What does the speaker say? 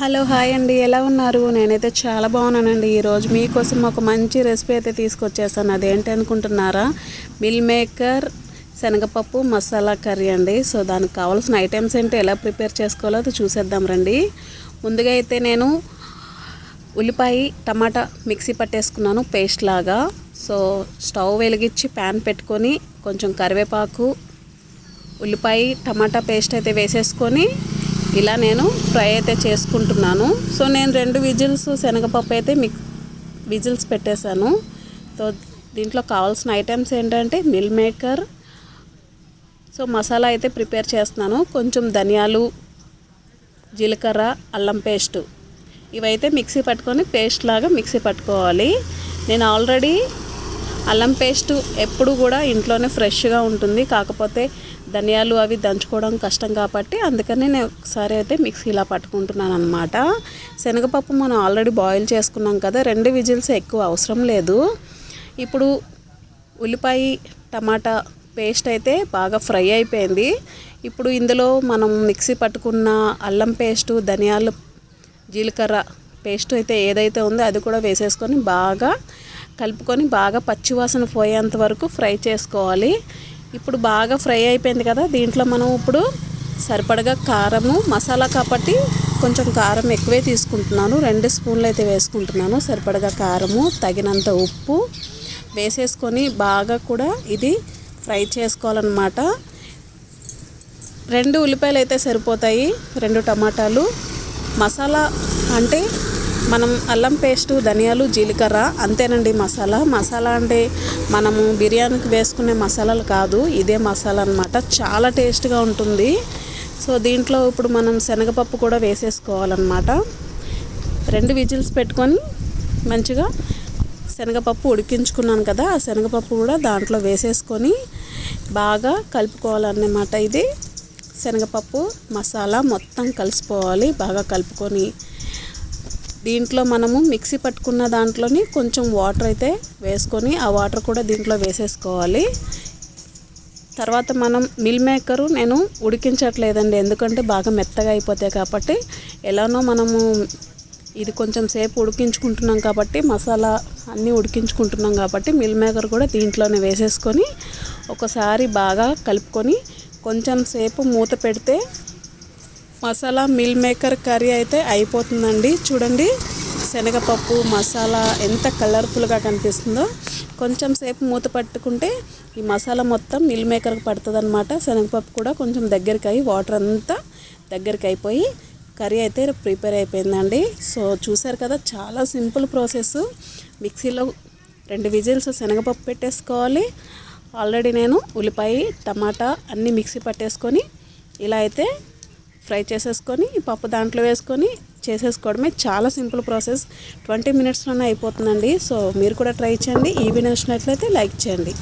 Hello hi అండి. ఎలా ఉన్నారు? నేనైతే చాలా బాగున్నానండి. ఈరోజు మీకోసం ఒక మంచి రెసిపీ అయితే తీసుకొచ్చేసాను. అదేంటి అనుకుంటున్నారా? మిల్ మేకర్ శనగపప్పు మసాలా కర్రీ అండి. సో దానికి కావాల్సిన ఐటమ్స్ ఏంటి ఎలా ప్రిపేర్ చేసుకోవాలో అది చూసేద్దాం రండి. ముందుగా అయితే నేను ఉల్లిపాయ టమాటా మిక్సీ పట్టేసుకున్నాను పేస్ట్ లాగా. సో స్టవ్ వెలిగించి ప్యాన్ పెట్టుకొని కొంచెం కరివేపాకు ఉల్లిపాయ టమాటా పేస్ట్ అయితే వేసేసుకొని ఇలా నేను ఫ్రై అయితే చేసుకుంటున్నాను. సో నేను రెండు విజిల్స్ శనగపప్పు అయితే మిక్ విజిల్స్ పెట్టేశాను. సో దీంట్లో కావాల్సిన ఐటమ్స్ ఏంటంటే మిల్ మేకర్ సో మసాలా అయితే ప్రిపేర్ చేస్తున్నాను. కొంచెం ధనియాలు జీలకర్ర అల్లం పేస్టు. ఇవైతే మిక్సీ పట్టుకొని పేస్ట్ లాగా మిక్సీ పట్టుకోవాలి. నేను ఆల్రెడీ అల్లం పేస్ట్ ఎప్పుడు కూడా ఇంట్లోనే ఫ్రెష్గా ఉంటుంది. కాకపోతే ధనియాలు అవి దంచుకోవడం కష్టం కాబట్టి అందుకని నేను ఒకసారి అయితే మిక్సీలా పట్టుకుంటున్నాను అనమాట శనగపప్పు మనం ఆల్రెడీ బాయిల్ చేసుకున్నాం కదా రెండు విజిల్స్ ఎక్కువ అవసరం లేదు. ఇప్పుడు ఉల్లిపాయ టమాటా పేస్ట్ అయితే బాగా ఫ్రై అయిపోయింది. ఇప్పుడు ఇందులో మనం మిక్సీ పట్టుకున్న అల్లం పేస్టు ధనియాలు జీలకర్ర పేస్ట్ అయితే ఏదైతే ఉందో అది కూడా వేసేసుకొని బాగా కలుపుకొని బాగా పచ్చివాసన పోయేంత వరకు ఫ్రై చేసుకోవాలి. ఇప్పుడు బాగా ఫ్రై అయిపోయింది కదా దీంట్లో మనం ఇప్పుడు సరిపడగా కారము మసాలా కాబట్టి కొంచెం కారం ఎక్కువే తీసుకుంటున్నాను. రెండు స్పూన్లు అయితే వేసుకుంటున్నాను. సరిపడగా కారము తగినంత ఉప్పు వేసేసుకొని బాగా కూడా ఇది ఫ్రై చేసుకోవాలన్నమాట. రెండు ఉల్లిపాయలు అయితే సరిపోతాయి. రెండు టమాటాలు. మసాలా అంటే మనం అల్లం పేస్టు ధనియాలు జీలకర్ర అంతేనండి మసాలా. మసాలా అంటే మనము బిర్యానీకి వేసుకునే మసాలాలు కాదు ఇదే మసాలా అనమాట చాలా టేస్ట్గా ఉంటుంది. సో దీంట్లో ఇప్పుడు మనం శనగపప్పు కూడా వేసేసుకోవాలన్నమాట. రెండు విజిల్స్ పెట్టుకొని మంచిగా శనగపప్పు ఉడికించుకున్నాను కదా ఆ శనగపప్పు కూడా దాంట్లో వేసేసుకొని బాగా కలుపుకోవాలన్నమాట. ఇది శనగపప్పు మసాలా మొత్తం కలిసిపోవాలి. బాగా కలుపుకొని దీంట్లో మనము మిక్సీ పట్టుకున్న దాంట్లోని కొంచెం వాటర్ అయితే వేసుకొని ఆ వాటర్ కూడా దీంట్లో వేసేసుకోవాలి. తర్వాత మనం మిల్ మేకరు నేను ఉడికించట్లేదండి ఎందుకంటే బాగా మెత్తగా అయిపోతాయి కాబట్టి. ఎలానో మనము ఇది కొంచెం సేపు ఉడికించుకుంటున్నాం కాబట్టి మసాలా అన్నీ ఉడికించుకుంటున్నాం కాబట్టి మిల్ మేకర్ కూడా దీంట్లోనే వేసేసుకొని ఒకసారి బాగా కలుపుకొని కొంచెం సేపు మూత పెడితే మసాలా మిల్ మేకర్ కర్రీ అయితే అయిపోతుందండి. చూడండి శనగపప్పు మసాలా ఎంత కలర్ఫుల్గా కనిపిస్తుందో. కొంచెం సేపు మూత పట్టుకుంటే ఈ మసాలా మొత్తం మిల్ మేకర్కి పడుతుంది అనమాట శనగపప్పు కూడా కొంచెం దగ్గరికి అయ్యి వాటర్ అంతా దగ్గరికి అయిపోయి కర్రీ అయితే ప్రిపేర్ అయిపోయిందండి. సో చూసారు కదా చాలా సింపుల్ ప్రాసెస్. మిక్సీలో రెండు విజిల్స్ శనగపప్పు పెట్టేసుకోవాలి. ఆల్రెడీ నేను ఉల్లిపాయ టమాటా అన్నీ మిక్సీ పట్టేసుకొని ఇలా అయితే ఫ్రై చేసేసుకొని పప్పు దాంట్లో వేసుకొని చేసేసుకోవడమే చాలా సింపుల్ ప్రాసెస్. ట్వంటీ మినిట్స్లోనే అయిపోతుందండి. సో మీరు కూడా ట్రై చేయండి. ఈ వీడియో నచ్చినట్లయితే లైక్ చేయండి.